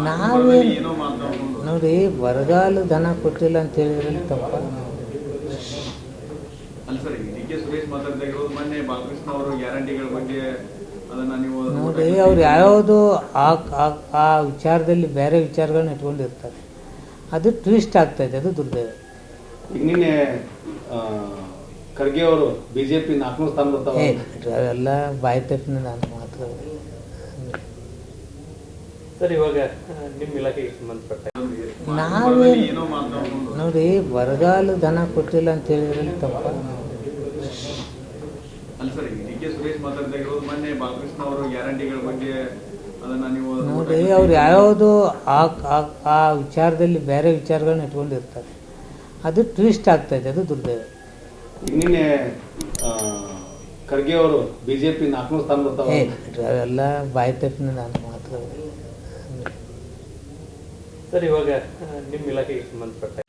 ನಾವೇ ನೋಡಿ ಬರಗಾಲ ದನ ಕೊಟ್ಟಿಲ್ಲ ಅಂತ ಹೇಳಿದ್ರಲ್ಲಿ ತಪ್ಪ. ನೋಡಿ ಅವ್ರು ಯಾವ್ಯಾವುದು ಆ ಆ- ಆ ವಿಚಾರದಲ್ಲಿ ಬೇರೆ ವಿಚಾರಗಳನ್ನ ಇಟ್ಕೊಂಡಿರ್ತಾರೆ. ಅದು ಟ್ವಿಸ್ಟ್ ಆಗ್ತಾಯಿದೆ ಅದು ದುರ್ದೈವ. ಈಗ ನಿನ್ನೆ ಖರ್ಗೆ ಅವರು ಬಿಜೆಪಿ ನಾಲ್ಕನೂರು ಸ್ಥಾನ ಬರ್ತಾವ ಅವೆಲ್ಲ ಬಾಯಿ ತಪ್ಪಿನ ನಾನು ಮಾತಾಡೋದು ಸರ್ ಇವಾಗ ನಿಮ್ಮ ಇಲಾಖೆಗೆ ಸಂಬಂಧಪಟ್ಟ ನಾವೇ ನೋಡಿ ಬರಗಾಲ ದನ ಕೊಟ್ಟಿಲ್ಲ ಅಂತ ಹೇಳಿದ್ರೆ ತಪ್ಪ ಅಲ್ಲ ಸರ್ ಈಗ ಡಿ ಕೆ ಸುರೇಶ್ ಮಾತಾಡ್ದಾಗಿರೋದು ಮೊನ್ನೆ ಅವರು ಗ್ಯಾರಂಟಿಗಳ ಬಗ್ಗೆ ಅದನ್ನ ನೀವು ನೋಡಿ ಅವ್ರು ಯಾವ್ಯಾವುದು ಆ ಆ- ಆ ವಿಚಾರದಲ್ಲಿ ಬೇರೆ ವಿಚಾರಗಳನ್ನ ಇಟ್ಕೊಂಡಿರ್ತಾರೆ. ಅದು ಟ್ವಿಸ್ಟ್ ಆಗ್ತಾಯಿದೆ ಅದು ದುರ್ದೈವ. ನಿನ್ನೆ ಖರ್ಗೆ ಅವರು ಬಿಜೆಪಿ ನಾಲ್ಕನೂರು ಸ್ಥಾನ ಬರ್ತಾವ ಅವೆಲ್ಲ ಬಾಯಿ ತಪ್ಪಿನ ನಾನು ಮಾತಾಡೋದು ಸರ್ ಇವಾಗ ನಿಮ್ಮ ಇಲಾಖೆಗೆ ಸಂಬಂಧಪಟ್ಟ